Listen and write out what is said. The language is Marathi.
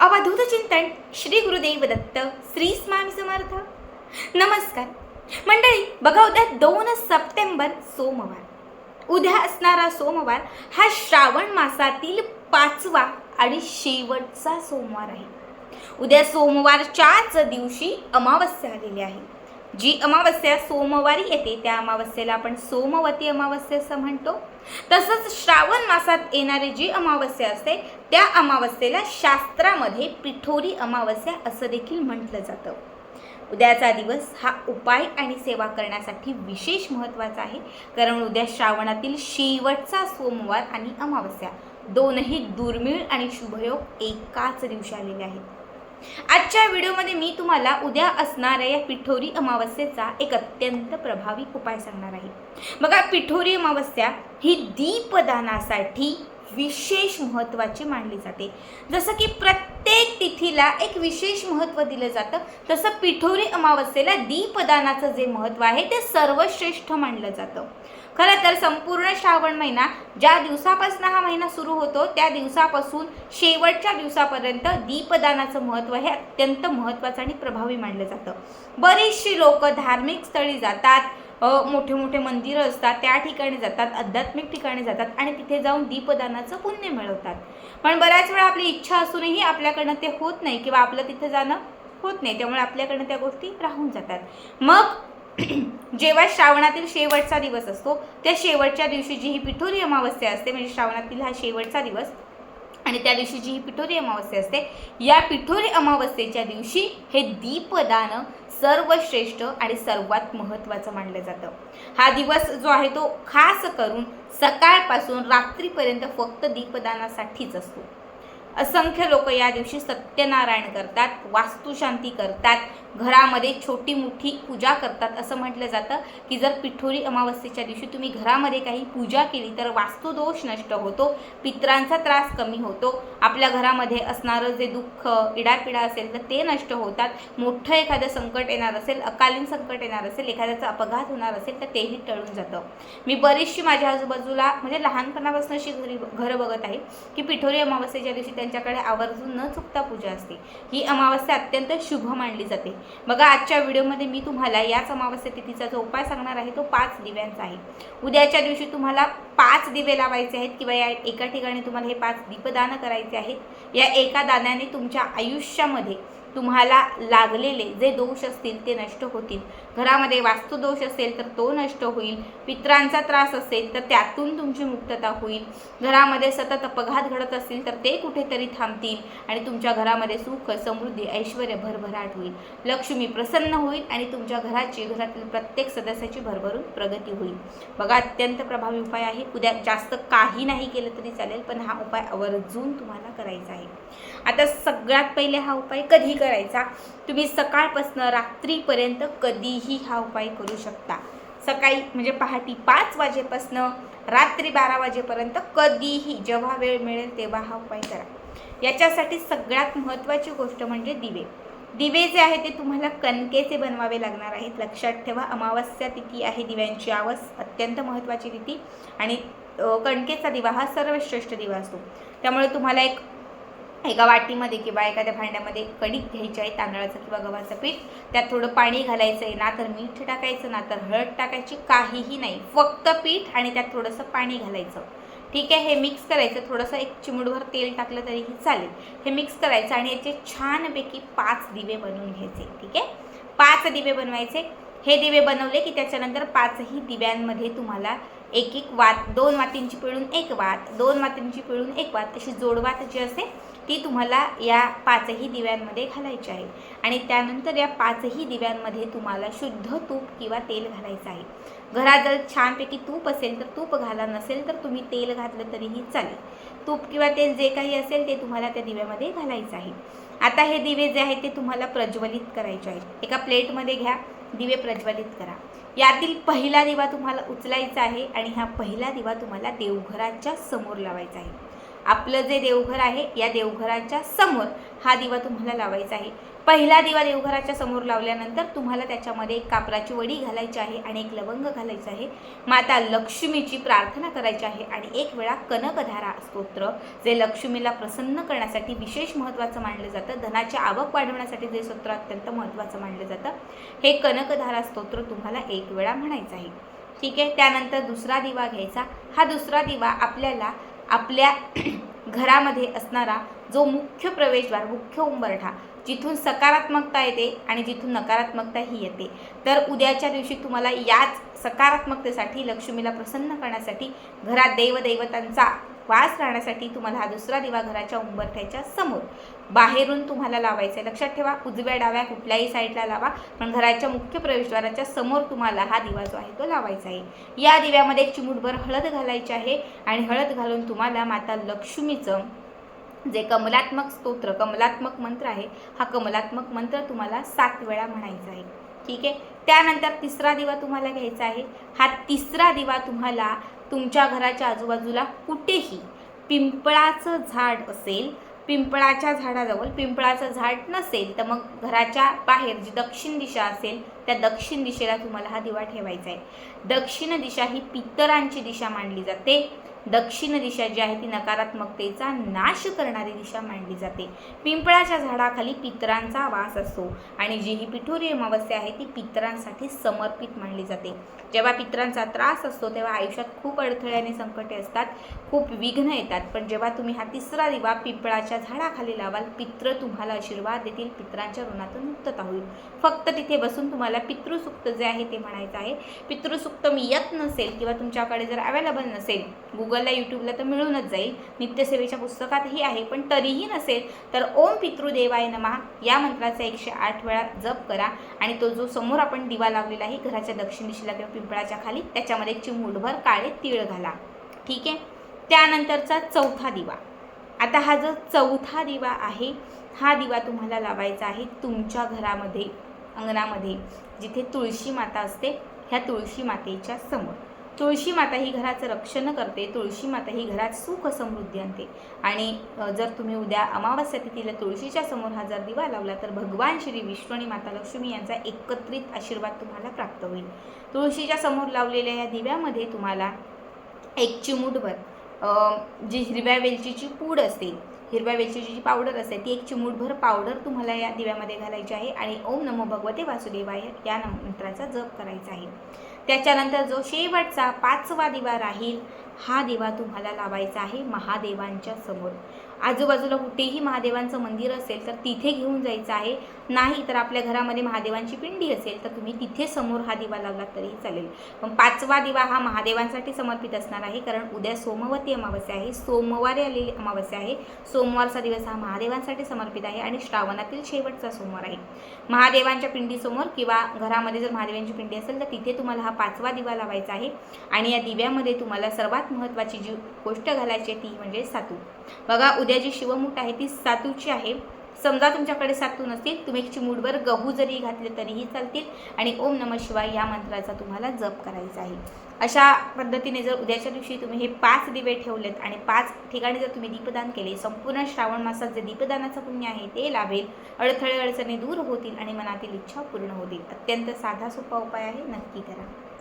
अवधूत चिंतन श्री गुरुदेव दत्त श्री स्वामी समर्थ. नमस्कार. मंडळी बघा उद्या दोन सप्टेंबर सोमवार. उद्या असणारा सोमवार हा श्रावण मासातील पाचवा आणि शेवटचा सोमवार आहे. उद्या सोमवारच्याच दिवशी अमावस्या आलेली आहे. जी अमावस्या सोमवारी येते त्या अमावस्येला आपण सोमवती अमावस्या असं म्हणतो. तसंच श्रावण मासात येणारी जी अमावस्या असते त्या अमावस्येला शास्त्रामध्ये पिठोरी अमावस्या असं देखील म्हटलं जातं. उद्याचा दिवस हा उपाय आणि सेवा करण्यासाठी विशेष महत्त्वाचा आहे. कारण उद्या श्रावणातील शेवटचा सोमवार आणि अमावस्या दोनही दुर्मिळ आणि शुभयोग एकाच दिवशी आलेले आहेत. आजच्या व्हिडिओमध्ये मी तुम्हाला उद्या असणाऱ्या या पिठोरी अमावस्येचा एक अत्यंत प्रभावी उपाय सांगणार आहे. बघा पिठोरी अमावस्या ही दीपदानासाठी विशेष महत्त्वाची मानली जाते. जसं की प्रत्येक तिथीला एक विशेष महत्त्व दिलं जातं तसं पिठोरी अमावस्येला दीपदानाचं जे महत्त्व आहे ते सर्वश्रेष्ठ मानलं जातं. खरं तर संपूर्ण श्रावण महिना ज्या दिवसापासून हा महिना सुरू होतो त्या दिवसापासून शेवटच्या दिवसापर्यंत दीपदानाचं महत्त्व हे अत्यंत महत्त्वाचं आणि प्रभावी मानलं जातं. बरीचशी लोक धार्मिक स्थळी जातात मोठे मोठे मंदिरं असतात त्या ठिकाणी जातात आध्यात्मिक ठिकाणी जातात आणि तिथे जाऊन दीपदानाचं पुण्य मिळवतात. पण बऱ्याच वेळा आपली इच्छा असूनही आपल्याकडनं ते होत नाही किंवा आपलं तिथे जाणं होत नाही त्यामुळे आपल्याकडनं त्या गोष्टी राहून जातात. मग जेव्हा श्रावणातील शेवटचा दिवस असतो त्या शेवटच्या दिवशी जी ही पिठोरी अमावस्या असते म्हणजे श्रावणातील हा शेवटचा दिवस आणि त्या दिवशी जी ही पिठोरी अमावस्या असते या पिठोरी अमावस्येच्या दिवशी हे दीपदान सर्वश्रेष्ठ आणि सर्वात महत्त्वाचं मानलं जातं. हा दिवस जो आहे तो खास करून सकाळपासून रात्रीपर्यंत फक्त दीपदानासाठीच असतो. असंख्य लोक या दिवशी सत्यनारायण करतात वास्तुशांती करतात घरामध्ये छोटी मोठी पूजा करतात असं म्हटलं जातं की जर पिठोरी अमावस्येच्या दिवशी तुम्ही घरामध्ये काही पूजा केली तर वास्तुदोष नष्ट होतो पित्रांचा त्रास कमी होतो आपल्या घरामध्ये असणारं जे दुःख इडापिडा असेल तर ते नष्ट होतात मोठं एखादं संकट येणार असेल अकालीन संकट येणार असेल एखाद्याचा अपघात होणार असेल तर तेही टळून जातं. मी बरीचशी माझ्या आजूबाजूला म्हणजे लहानपणापासून अशी घरी घरं बघत आहे की पिठोरी अमावस्येच्या दिवशी त्यांच्याकडे आवर्जून न चुकता पूजा असते. ही अमावस्या अत्यंत शुभ मानली जाते. बघा आजच्या व्हिडिओमध्ये मी तुम्हाला याच अमावस्या तिथीचा जो उपाय सांगणार आहे तो पाच दिव्यांचा आहे. उद्याच्या दिवशी तुम्हाला पाच दिवे लावायचे आहेत किंवा या एका ठिकाणी तुम्हाला हे पाच दीपदान करायचे आहेत. या एका दानाने तुमच्या आयुष्यामध्ये तुम्हाला लागलेले जे दोष असतील ते नष्ट होतील. घरामध्ये वास्तुदोष असेल तर तो नष्ट होईल. पित्रांचा त्रास असेल तर त्यातून तुमची मुक्तता होईल. घरामध्ये सतत अपघात घडत असतील तर ते कुठेतरी थांबतील आणि तुमच्या घरामध्ये सुख समृद्धी ऐश्वर भरभराट होईल. लक्ष्मी प्रसन्न होईल आणि तुमच्या घराची घरातील प्रत्येक सदस्याची भरभरून प्रगती होईल. बघा अत्यंत प्रभावी उपाय आहे. उद्या जास्त काही नाही केलं तरी चालेल पण हा उपाय आवर्जून तुम्हाला करायचा आहे. आता सगळ्यात पहिले हा उपाय कधी करायचा? तुम्ही सकाळपासून रात्रीपर्यंत कधीही हा उपाय करू शकता. सकाळी म्हणजे पहाटे पाच वाजेपासनं रात्री बारा वाजेपर्यंत कधीही जेव्हा वेळ मिळेल तेव्हा हा उपाय करा. याच्यासाठी सगळ्यात महत्त्वाची गोष्ट म्हणजे दिवे. दिवे जे आहे ते तुम्हाला कणकेचे बनवावे लागणार आहेत. लक्षात ठेवा अमावस्या तिथी आहे दिव्यांची आवस अत्यंत महत्त्वाची तिथी. आणि कणकेचा दिवा हा सर्वश्रेष्ठ दिवा असतो. त्यामुळे तुम्हाला एक एका वाटीमध्ये किंवा एखाद्या भांड्यामध्ये कणिक घ्यायची आहे तांदळाचं किंवा गव्हाचं पीठ. त्यात थोडं पाणी घालायचं आहे ना तर मीठ टाकायचं ना तर हळद टाकायची काहीही नाही. फक्त पीठ आणि त्यात थोडंसं पाणी घालायचं. ठीक आहे? हे मिक्स करायचं. थोडंसं एक चिमूटभर तेल टाकलं तरीही चालेल. हे मिक्स करायचं आणि याचे छानपैकी पाच दिवे बनवून घ्यायचे. ठीक आहे? पाच दिवे बनवायचे. हे दिवे बनवले की त्याच्यानंतर पाचही दिव्यांमध्ये तुम्हाला एक एक वात दोन वातींची पिळून एक वात दोन वातींची पिळून एक वात अशी जोडवात जी असते ती तुम्हाला या पाचही दिव्यांमध्ये घालायची आहे. आणि त्यानंतर या पाचही दिव्यांमध्ये तुम्हाला शुद्ध तूप किंवा तेल घालायचं आहे. घरात जर छानपैकी तूप असेल तर तूप घाला नसेल तर तुम्ही तेल घातलं तरीही चालेल. तूप किंवा तेल जे काही असेल ते तुम्हाला त्या दिव्यामध्ये घालायचं आहे. आता हे दिवे जे आहेत ते तुम्हाला प्रज्वलित करायचे आहेत. एका प्लेटमध्ये घ्या दिवे प्रज्वलित करा. यातील पहिला दिवा तुम्हाला उचलायचा आहे आणि हा पहिला दिवा तुम्हाला देवघराच्या समोर लावायचा आहे. आपलं जे देवघर आहे या देवघराच्या समोर हा दिवा तुम्हाला लावायचा आहे. पहिला दिवा देवघराच्या समोर लावल्यानंतर तुम्हाला त्याच्यामध्ये एक कापराची वडी घालायची आहे आणि एक लवंग घालायचं आहे. माता लक्ष्मीची प्रार्थना करायची आहे आणि एक वेळा कनकधारा स्तोत्र जे लक्ष्मीला प्रसन्न करण्यासाठी विशेष महत्त्वाचं मानलं जातं. धनाची आवक वाढवण्यासाठी जे स्तोत्र अत्यंत महत्त्वाचं मानलं जातं. हे कनकधारा स्तोत्र तुम्हाला एक वेळा म्हणायचं आहे. ठीक आहे? त्यानंतर दुसरा दिवा घ्यायचा. हा दुसरा दिवा आपल्याला आपल्या घरामध्ये असणारा जो मुख्य प्रवेशद्वार मुख्य उंबरठा जिथून सकारात्मकता येते आणि जिथून नकारात्मकता ही येते. तर उद्याच्या दिवशी तुम्हाला याच सकारात्मकतेसाठी लक्ष्मीला प्रसन्न करण्यासाठी घरात देवदैवतांचा वास राहण्यासाठी तुम्हाला हा दुसरा दिवा घराच्या उंबरठ्याच्या समोर. बाहेरून तुम्हाला लावायचा आहे लक्षात ठेवा उजव्या डाव्या कुठल्याही साईडला लावा पण घराच्या मुख्य प्रवेशद्वाराच्या समोर तुम्हाला हा दिवा जो आहे तो लावायचा आहे. या दिव्यामध्ये चिमूटभर हळद घालायची आहे आणि हळद घालून तुम्हाला माता लक्ष्मीचं जे कमलात्मक स्तोत्र कमलात्मक मंत्र आहे हा कमलात्मक मंत्र तुम्हाला सात वेळा म्हणायचा आहे. ठीक आहे? त्यानंतर तिसरा दिवा तुम्हाला घ्यायचा आहे. हा तिसरा दिवा तुम्हाला तुमच्या घराच्या आजूबाजूला कुठेही पिंपळाचं झाड असेल पिंपळाच्या झाडाजवळ पिंपळाचं झाड नसेल तर मग घराच्या बाहेर जी दक्षिण दिशा असेल त्या दक्षिण दिशेला तुम्हाला हा दिवा ठेवायचा आहे. दक्षिण दिशा ही पितरांची दिशा मानली जाते. दक्षिण दिशा जी आहे ती नकारात्मकतेचा नाश करणारी दिशा मानली जाते. पिंपळाच्या झाडाखाली पितरांचा वास असतो आणि जी ही पिठोरी अमावस्या आहे ती पितरांसाठी समर्पित मानली जाते. जेव्हा पितरांचा त्रास असतो तेव्हा आयुष्यात खूप अडथळे आणि संकटे असतात खूप विघ्न येतात. पण जेव्हा तुम्ही हा तिसरा दिवा पिंपळाच्या झाडाखाली लावाल पित्र तुम्हाला आशीर्वाद देतील पितरांच्या ऋणातून मुक्तता होईल. फक्त तिथे बसून तुम्हाला पितृसुक्त जे आहे ते म्हणायचं आहे. पितृसुक्त मी येत नसेल किंवा तुमच्याकडे जर अवेलेबल नसेल गुगल गुगलला यूट्यूबला तर मिळूनच जाईल. नित्यसेवेच्या पुस्तकातही आहे पण तरीही नसेल तर ओम पितृदेवाय नमः या मंत्राचा एकशे आठ वेळा जप करा. आणि तो जो समोर आपण दिवा लावलेला आहे घराच्या दक्षिण दिशेला किंवा पिंपळाच्या खाली त्याच्यामध्ये चिमूटभर काळे तीळ घाला. ठीक आहे? त्यानंतरचा चौथा दिवा. आता हा जो चौथा दिवा आहे हा दिवा तुम्हाला लावायचा आहे तुमच्या घरामध्ये अंगणामध्ये जिथे तुळशी माता असते ह्या तुळशी मातेच्या समोर. तुळशी माता ही घराचं रक्षण करते तुळशी माता ही घरात सुख समृद्धी आणते. आणि जर तुम्ही उद्या अमावस्या तिथीला तुळशीच्या समोर हा जर दिवा लावला तर भगवान श्री विष्णू आणि माता लक्ष्मी यांचा एकत्रित आशीर्वाद तुम्हाला प्राप्त होईल. तुळशीच्या समोर लावलेल्या या दिव्यामध्ये तुम्हाला एक चिमूटभर जी हिरव्या वेलचीची पूड असते हिरव्या वेलचीची जी पावडर असते ती एक चिमूटभर पावडर तुम्हाला या दिव्यामध्ये घालायची आहे आणि ओम नमो भगवते वासुदेवाय या मंत्राचा जप करायचा आहे. त्याच्यानंतर जो शेवटचा पाचवा दिवा राहील हा दिवा तुम्हाला लावायचा आहे महादेवांच्या समोर. आजूबाजूला कुठेही महादेवांचं मंदिर असेल तर तिथे घेऊन जायचं आहे. नाही तर आपल्या घरामध्ये महादेवांची पिंडी असेल तर तुम्ही तिथे समोर हा दिवा लावला तरीही चालेल. पण पाचवा दिवा हा महादेवांसाठी समर्पित असणार आहे कारण उद्या सोमवती अमावस्या आहे. सोमवारी आलेली अमावस्या आहे. सोमवारचा दिवस हा महादेवांसाठी समर्पित आहे आणि श्रावणातील शेवटचा सोमवार आहे. महादेवांच्या पिंडीसमोर किंवा घरामध्ये जर महादेवांची पिंडी असेल तर तिथे तुम्हाला हा पाचवा दिवा लावायचा आहे. आणि या दिव्यामध्ये तुम्हाला सर्वात महत्त्वाची जी गोष्ट घालायची आहे ती म्हणजे सातू. बघा उद्या जी शिवमूठ आहे ती सातूची आहे. समजा तुमच्याकडे सातू नसतील तुम्ही एक चिमूटभर गहू जरी घातले तरीही चालतील आणि ओम नम शिवाय या मंत्राचा तुम्हाला जप करायचा आहे. अशा पद्धतीने जर उद्याच्या दिवशी तुम्ही हे पाच दिवे ठेवलेत आणि पाच ठिकाणी जर तुम्ही दीपदान केले संपूर्ण श्रावण मासात जे दीपदानाचं पुण्य आहे ते लाभेल. अडथळे अडचणी दूर होतील आणि मनातील इच्छा पूर्ण होतील. अत्यंत साधा सोपा उपाय आहे. नक्की करा.